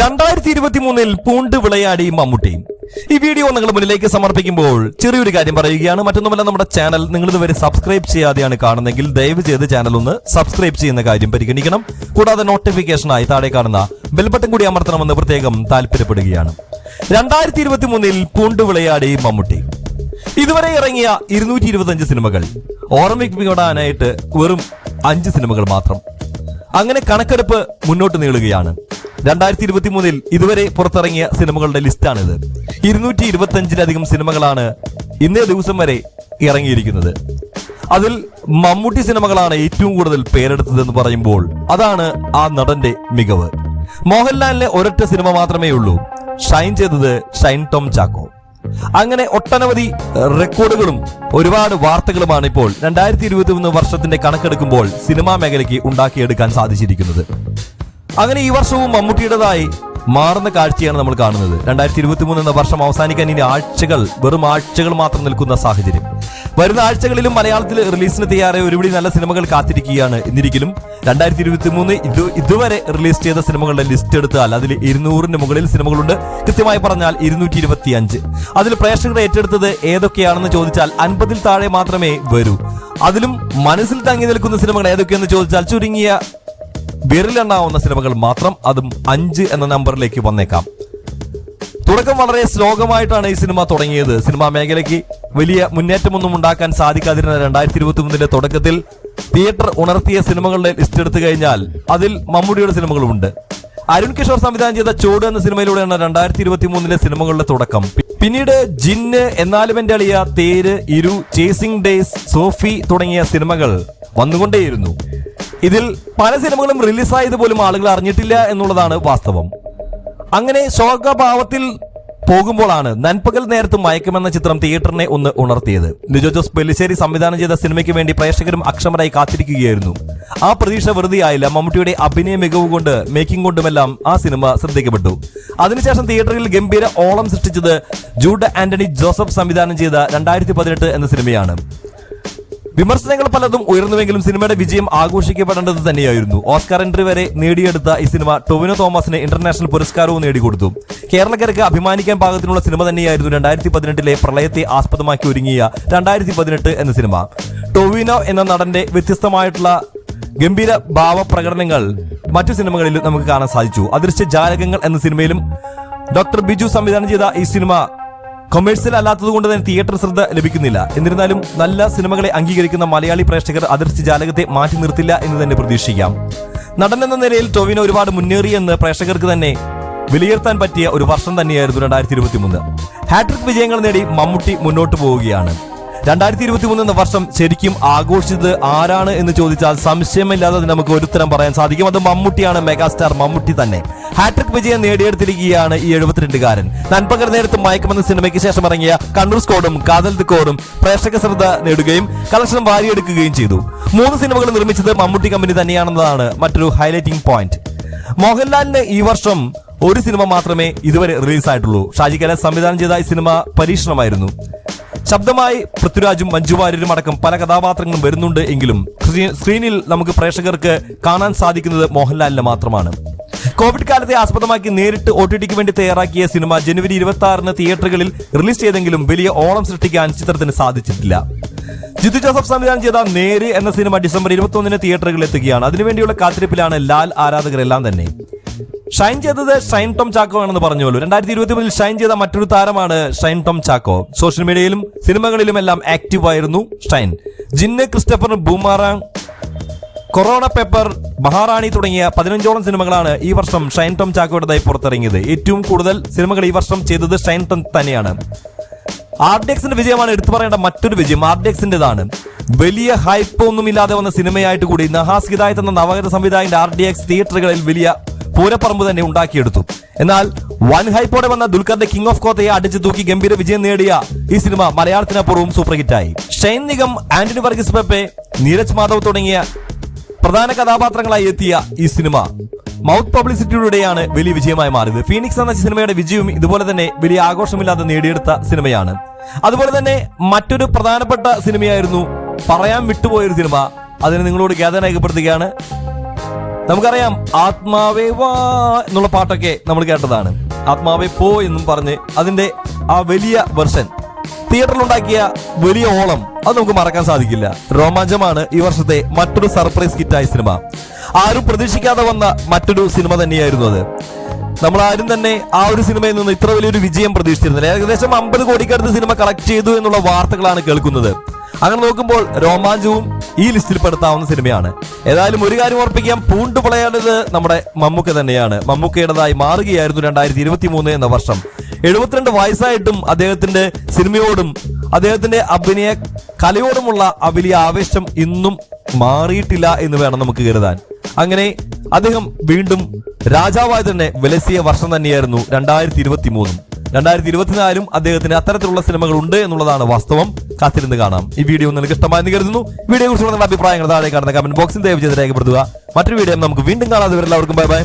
രണ്ടായിരത്തി ഇരുപത്തി മൂന്നിൽ പൂണ്ട് വിളയാടി മമ്മൂട്ടി. ഈ വീഡിയോ നിങ്ങൾ മുന്നിലേക്ക് സമർപ്പിക്കുമ്പോൾ ചെറിയൊരു കാര്യം പറയുകയാണ്. മറ്റൊന്നുമല്ല നമ്മുടെ ചാനൽ നിങ്ങൾ ഇതുവരെ സബ്സ്ക്രൈബ് ചെയ്യാതെയാണ് കാണുന്നതെങ്കിൽ ദയവ് ചെയ്ത് ചാനൽ ഒന്ന് സബ്സ്ക്രൈബ് ചെയ്യുന്ന കാര്യം പരിഗണിക്കണം. കൂടാതെ നോട്ടിഫിക്കേഷനായി താഴെ കാണുന്ന ബെൽ ബട്ടൺ കൂടി അമർത്തണമെന്ന് പ്രത്യേകം താല്പര്യപ്പെടുകയാണ്. രണ്ടായിരത്തി ഇരുപത്തി മൂന്നിൽ പൂണ്ട് വിളയാടി മമ്മൂട്ടി. ഇതുവരെ ഇറങ്ങിയ ഇരുന്നൂറ്റി ഇരുപത്തഞ്ച് സിനിമകൾ ഓർമ്മിപ്പിക്കാനായിട്ട് വെറും അഞ്ച് സിനിമകൾ മാത്രം. അങ്ങനെ കണക്കെടുപ്പ് മുന്നോട്ട് നീളുകയാണ്. രണ്ടായിരത്തി ഇരുപത്തി മൂന്നിൽ ഇതുവരെ പുറത്തിറങ്ങിയ സിനിമകളുടെ ലിസ്റ്റാണിത്. ഇരുന്നൂറ്റി ഇരുപത്തഞ്ചിലധികം സിനിമകളാണ് ഇന്നേ ദിവസം വരെ ഇറങ്ങിയിരിക്കുന്നത്. അതിൽ മമ്മൂട്ടി സിനിമകളാണ് ഏറ്റവും കൂടുതൽ പേരെടുത്തതെന്ന് പറയുമ്പോൾ അതാണ് ആ നടന്റെ മികവ്. മോഹൻലാലിന് ഒരൊറ്റ സിനിമ മാത്രമേ ഉള്ളൂ ഷൈൻ ചെയ്തത് ഷൈൻ ടോം ചാക്കോ. അങ്ങനെ ഒട്ടനവധി റെക്കോർഡുകളും ഒരുപാട് വാർത്തകളുമാണ് ഇപ്പോൾ രണ്ടായിരത്തി ഇരുപത്തി മൂന്ന് വർഷത്തിന്റെ കണക്കെടുക്കുമ്പോൾ സിനിമാ മേഖലയ്ക്ക് ഉണ്ടാക്കിയെടുക്കാൻ സാധിച്ചിരിക്കുന്നത്. അങ്ങനെ ഈ വർഷവും മമ്മൂട്ടിയുടേതായി മാറുന്ന കാഴ്ചയാണ് നമ്മൾ കാണുന്നത്. രണ്ടായിരത്തി ഇരുപത്തി മൂന്ന് എന്ന വർഷം അവസാനിക്കാൻ ഇനി ആഴ്ചകൾ വെറും ആഴ്ചകൾ മാത്രം നിൽക്കുന്ന സാഹചര്യം. വരുന്ന ആഴ്ചകളിലും മലയാളത്തിൽ റിലീസിന് തയ്യാറായ ഒരുപിടി നല്ല സിനിമകൾ കാത്തിരിക്കുകയാണ്. എന്നിരിക്കലും രണ്ടായിരത്തി ഇരുപത്തി മൂന്ന് ഇത് ഇതുവരെ റിലീസ് ചെയ്ത സിനിമകളുടെ ലിസ്റ്റ് എടുത്താൽ അതിൽ ഇരുന്നൂറിന് മുകളിൽ സിനിമകളുണ്ട്. കൃത്യമായി പറഞ്ഞാൽ ഇരുന്നൂറ്റി ഇരുപത്തി അഞ്ച് അതിൽ പ്രേക്ഷകർ ഏറ്റെടുത്തത് ഏതൊക്കെയാണെന്ന് ചോദിച്ചാൽ അൻപതിൽ താഴെ മാത്രമേ വരൂ. അതിലും മനസ്സിൽ തങ്ങി നിൽക്കുന്ന സിനിമകൾ ഏതൊക്കെയെന്ന് ചോദിച്ചാൽ ചുരുങ്ങിയ വിരലെണ്ണാവുന്ന സിനിമകൾ മാത്രം അതും അഞ്ച് എന്ന നമ്പറിലേക്ക് വന്നേക്കാം. തുടക്കം വളരെ ശ്ലോകമായിട്ടാണ് ഈ സിനിമ തുടങ്ങിയത്. സിനിമാ മേഖലയ്ക്ക് വലിയ മുന്നേറ്റമൊന്നും ഉണ്ടാക്കാൻ സാധിക്കാതിരുന്ന രണ്ടായിരത്തി ഇരുപത്തി മൂന്നിന്റെ തുടക്കത്തിൽ തിയേറ്റർ ഉണർത്തിയ സിനിമകളുടെ ലിസ്റ്റ് എടുത്തു കഴിഞ്ഞാൽ അതിൽ മമ്മൂടിയുടെ സിനിമകളുമുണ്ട്. അരുൺ കിഷോർ സംവിധാനം ചെയ്ത ചോട് എന്ന സിനിമയിലൂടെയാണ് രണ്ടായിരത്തി ഇരുപത്തി മൂന്നിലെ സിനിമകളുടെ തുടക്കം. പിന്നീട് ജിന്ന് എന്നാലും എന്റെ അളിയ തേര് ഇരു ചേസിംഗ് ഡേയ്സ് സോഫി തുടങ്ങിയ സിനിമകൾ വന്നുകൊണ്ടേയിരുന്നു. ഇതിൽ പല സിനിമകളും റിലീസായത് പോലും ആളുകൾ അറിഞ്ഞിട്ടില്ല എന്നുള്ളതാണ് വാസ്തവം. അങ്ങനെ ശോകഭാവത്തിൽ പോകുമ്പോഴാണ് നൻപകൽ നേരത്ത് മയക്കുമെന്ന ചിത്രം തിയേറ്ററിനെ ഒന്ന് ഉണർത്തിയത്. ലിജോ ജോസ് പെല്ലിശ്ശേരി സംവിധാനം ചെയ്ത സിനിമയ്ക്ക് വേണ്ടി പ്രേക്ഷകരും അക്ഷമരായി കാത്തിരിക്കുകയായിരുന്നു. ആ പ്രതീക്ഷ വെറുതെ ആയില്ല മമ്മൂട്ടിയുടെ അഭിനയ മികവ് കൊണ്ട് മേക്കിംഗ് കൊണ്ടുമെല്ലാം ആ സിനിമ ശ്രദ്ധിക്കപ്പെട്ടു. അതിനുശേഷം തിയേറ്ററിൽ ഗംഭീര ഓളം സൃഷ്ടിച്ചത് ജൂഡ് ആന്റണി ജോസഫ് സംവിധാനം ചെയ്ത രണ്ടായിരത്തി പതിനെട്ട് എന്ന സിനിമയാണ്. വിമർശനങ്ങൾ പലതും ഉയർന്നുവെങ്കിലും സിനിമയുടെ വിജയം ആഘോഷിക്കപ്പെടേണ്ടത് തന്നെയായിരുന്നു. ഓസ്കാർ എൻട്രി വരെ നേടിയെടുത്ത ഈ സിനിമ ടൊവിനോ തോമസിന് ഇന്റർനാഷണൽ പുരസ്കാരവും നേടിക്കൊടുത്തു. കേരളക്കാർക്ക് അഭിമാനിക്കാൻ പാകത്തിനുള്ള സിനിമ തന്നെയായിരുന്നു രണ്ടായിരത്തി പതിനെട്ടിലെ പ്രളയത്തെ ആസ്പദമാക്കി ഒരുങ്ങിയ രണ്ടായിരത്തി പതിനെട്ട് എന്ന സിനിമ. ടൊവിനോ എന്ന നടന്റെ വ്യത്യസ്തമായിട്ടുള്ള ഗംഭീര ഭാവപ്രകടനങ്ങൾ മറ്റു സിനിമകളിലും നമുക്ക് കാണാൻ സാധിച്ചു. അദൃശ്യ ജാലകങ്ങൾ എന്ന സിനിമയിലും ഡോക്ടർ ബിജു സംവിധാനം ചെയ്ത ഈ സിനിമ കൊമേഴ്സ്യൽ അല്ലാത്തത് കൊണ്ട് തന്നെ തിയേറ്റർ ശ്രദ്ധ ലഭിക്കുന്നില്ല. എന്നിരുന്നാലും നല്ല സിനിമകളെ അംഗീകരിക്കുന്ന മലയാളി പ്രേക്ഷകർ അതിർത്തി ജാലകത്തെ മാറ്റി നിർത്തില്ല എന്ന് തന്നെ പ്രതീക്ഷിക്കാം. നടൻ എന്ന നിലയിൽ ടൊവിനോ ഒരുപാട് മുന്നേറിയെന്ന് പ്രേക്ഷകർക്ക് തന്നെ വിലയിരുത്താൻ പറ്റിയ ഒരു വർഷം തന്നെയായിരുന്നു രണ്ടായിരത്തി ഇരുപത്തി മൂന്ന് ഹാട്രിക് വിജയങ്ങൾ നേടി മമ്മൂട്ടി മുന്നോട്ട് പോവുകയാണ്. രണ്ടായിരത്തി ഇരുപത്തി മൂന്ന് എന്ന വർഷം ശരിക്കും ആഘോഷിച്ചത് ആരാണ് എന്ന് ചോദിച്ചാൽ സംശയമില്ലാതെ നമുക്ക് ഒരുത്തരം പറയാൻ സാധിക്കും. അത് മമ്മൂട്ടിയാണ് മെഗാസ്റ്റാർ മമ്മൂട്ടി തന്നെ. ഹാട്രിക് വിജയം നേടിയെടുത്തിരിക്കുകയാണ് ഈ എഴുപത്തിരണ്ടുകാരൻ. നൻപകർ നേരത്ത് മയക്കുമെന്ന സിനിമയ്ക്ക് ശേഷം ഇറങ്ങിയ കണ്ണൂർ സ്കോഡും കാതൽ ദിക്കോറും പ്രേക്ഷക ശ്രദ്ധ നേടുകയും കളക്ഷൻ വാരിയെടുക്കുകയും ചെയ്തു. മൂന്ന് സിനിമകൾ നിർമ്മിച്ചത് മമ്മൂട്ടി കമ്പനി തന്നെയാണെന്നതാണ് മറ്റൊരു ഹൈലൈറ്റിംഗ് പോയിന്റ് മോഹൻലാലിന് ഈ വർഷം ഒരു സിനിമ മാത്രമേ ഇതുവരെ റിലീസായിട്ടുള്ളൂ ഷാജി കൈലാസ് സംവിധാനം ചെയ്ത ഈ സിനിമ പരീക്ഷണമായിരുന്നു. ശബ്ദമായി പൃഥ്വിരാജും മഞ്ജു വാര്യരും അടക്കം പല കഥാപാത്രങ്ങളും വരുന്നുണ്ട് എങ്കിലും സ്ക്രീനിൽ നമുക്ക് പ്രേക്ഷകർക്ക് കാണാൻ സാധിക്കുന്നത് മോഹൻലാലിനെ മാത്രമാണ്. കോവിഡ് കാലത്തെ ആസ്പദമാക്കി നേരിട്ട് ഒ ടി ടിക്ക് വേണ്ടി തയ്യാറാക്കിയ സിനിമ ജനുവരി ഇരുപത്തി ആറിന് തിയേറ്ററുകളിൽ റിലീസ് ചെയ്തെങ്കിലും വലിയ ഓളം സൃഷ്ടിക്കാൻ ചിത്രത്തിന് സാധിച്ചിട്ടില്ല. ജിത്തു ജോസഫ് സംവിധാനം ചെയ്ത നേര് എന്ന സിനിമ ഡിസംബർ ഇരുപത്തി ഒന്നിന് തിയേറ്ററുകളിൽ എത്തുകയാണ്. അതിനുവേണ്ടിയുള്ള കാത്തിരിപ്പിലാണ് ലാൽ ആരാധകരെല്ലാം തന്നെ. ഷൈൻ ചെയ്തത് ഷൈൻ ടോം ചാക്കോ ആണെന്ന് പറഞ്ഞുള്ളൂ രണ്ടായിരത്തി ഇരുപത്തി മൂന്നിൽ ഷൈൻ ചെയ്ത മറ്റൊരു താരമാണ് ഷൈൻ ടോം ചാക്കോ. സോഷ്യൽ മീഡിയയിലും സിനിമകളിലും എല്ലാം ആക്റ്റീവ് ആയിരുന്നു Shine. Jinn Christopher Boomerang Corona paper Maharani തുടങ്ങിയ പതിനഞ്ചോളം സിനിമകളാണ് ഈ വർഷം ഷൈൻ ടോം ചാക്കോയുടേതായി പുറത്തിറങ്ങിയത്. ഏറ്റവും കൂടുതൽ സിനിമകൾ ഈ വർഷം ചെയ്തത് ഷൈൻ ടോം തന്നെയാണ്. ആർഡിഎക്സിന്റെ വിജയമാണ് എടുത്തു പറയേണ്ട മറ്റൊരു വിജയം ആർ വലിയ ഹൈപ്പ് ഒന്നും ഇല്ലാതെ വന്ന സിനിമയായിട്ട് കൂടി നഹാസ് ഹിദായത്ത് എന്ന നവകര സംവിധായകന്റെ ആർ ഡി എക്സ് തിയേറ്ററുകളിൽ വലിയ പൂരപ്പറമ്പ് തന്നെ ഉണ്ടാക്കിയെടുത്തു. എന്നാൽ വൺ ഹൈപ്പോടെ വന്ന ദുൽഖറിന്റെ കിങ് ഓഫ് കോത്തയെ അടിച്ചു തൂക്കി ഗംഭീര വിജയം നേടിയ ഈ സിനിമ മലയാളത്തിനപ്പുറവും സൂപ്പർ ഹിറ്റായി ഷൈൻ നിഗം ആന്റണി വർഗീസ് പെപ്പെ നീരജ് മാധവ് തുടങ്ങിയ പ്രധാന കഥാപാത്രങ്ങളായി എത്തിയ ഈ സിനിമ മൗത്ത് പബ്ലിസിറ്റിയിലൂടെയാണ് വലിയ വിജയമായി മാറിയത്. ഫീനിക്സ് എന്ന സിനിമയുടെ വിജയവും ഇതുപോലെ തന്നെ വലിയ ആഘോഷമില്ലാതെ നേടിയെടുത്ത സിനിമയാണ്. അതുപോലെ തന്നെ മറ്റൊരു പ്രധാനപ്പെട്ട സിനിമയായിരുന്നു പറയാൻ വിട്ടുപോയൊരു സിനിമ. അതിനെ നിങ്ങളോട് ഖേദന രേഖപ്പെടുത്തുകയാണ്. നമുക്കറിയാം ആത്മാവേ വാ എന്നുള്ള പാട്ടൊക്കെ നമ്മൾ കേട്ടതാണ്. ആത്മാവേ പോ എന്നും പറഞ്ഞ് അതിന്റെ ആ വലിയ വെർഷൻ തിയേറ്ററിലുണ്ടാക്കിയ വലിയ ഓളം അത് നമുക്ക് മറക്കാൻ സാധിക്കില്ല. രോമാഞ്ചമാണ് ഈ വർഷത്തെ മറ്റൊരു സർപ്രൈസ് ഹിറ്റായ സിനിമ. ആരും പ്രതീക്ഷിക്കാതെ വന്ന മറ്റൊരു സിനിമ തന്നെയായിരുന്നു അത്. നമ്മൾ ആരും തന്നെ ആ ഒരു സിനിമയിൽ നിന്ന് ഇത്ര വലിയൊരു വിജയം പ്രതീക്ഷിച്ചിരുന്നില്ല. ഏകദേശം അമ്പത് കോടിക്കടുത്ത് സിനിമ കളക്ട് ചെയ്തു എന്നുള്ള വാർത്തകളാണ് കേൾക്കുന്നത്. അങ്ങനെ നോക്കുമ്പോൾ രോമാഞ്ചവും ഈ ലിസ്റ്റിൽ പെടുത്താവുന്ന സിനിമയാണ്. ഏതായാലും ഒരു കാര്യം ഓർപ്പിക്കാം പൂണ്ടുപളയാണിത് നമ്മുടെ മമ്മൂക്ക തന്നെയാണ്. മമ്മൂക്കയുടേതായി മാറുകയായിരുന്നു രണ്ടായിരത്തി ഇരുപത്തി മൂന്ന് എന്ന വർഷം. എഴുപത്തിരണ്ട് വയസ്സായിട്ടും അദ്ദേഹത്തിന്റെ സിനിമയോടും അദ്ദേഹത്തിന്റെ അഭിനയ കലയോടുമുള്ള അവലിയ വലിയ ആവേശം ഇന്നും മാറിയിട്ടില്ല എന്ന് വേണം നമുക്ക് കരുതാൻ. അങ്ങനെ അദ്ദേഹം വീണ്ടും രാജാവായി തന്നെ വിലസിയ വർഷം തന്നെയായിരുന്നു രണ്ടായിരത്തി ഇരുപത്തി മൂന്നും രണ്ടായിരത്തി ഇരുപത്തിനാലും അദ്ദേഹത്തിന് അത്തരത്തിലുള്ള സിനിമകൾ ഉണ്ട് എന്നുള്ളതാണ് വാസ്തവം. കാത്തിരുന്ന് കാണാം. ഈ വീഡിയോ നിങ്ങൾക്ക് ഇഷ്ടമായെന്ന് കരുതുന്നു. വീഡിയോ കുറിച്ചുള്ള നിങ്ങളുടെ അഭിപ്രായങ്ങൾ താഴെ കാണുന്ന കമന്റ് ബോക്സിൽ ദയവ് ചെയ്ത് രേഖപ്പെടുത്തുക. മറ്റൊരു വീഡിയോ നമുക്ക് വീണ്ടും കാണാതെ എല്ലാവർക്കും ബൈ ബൈ.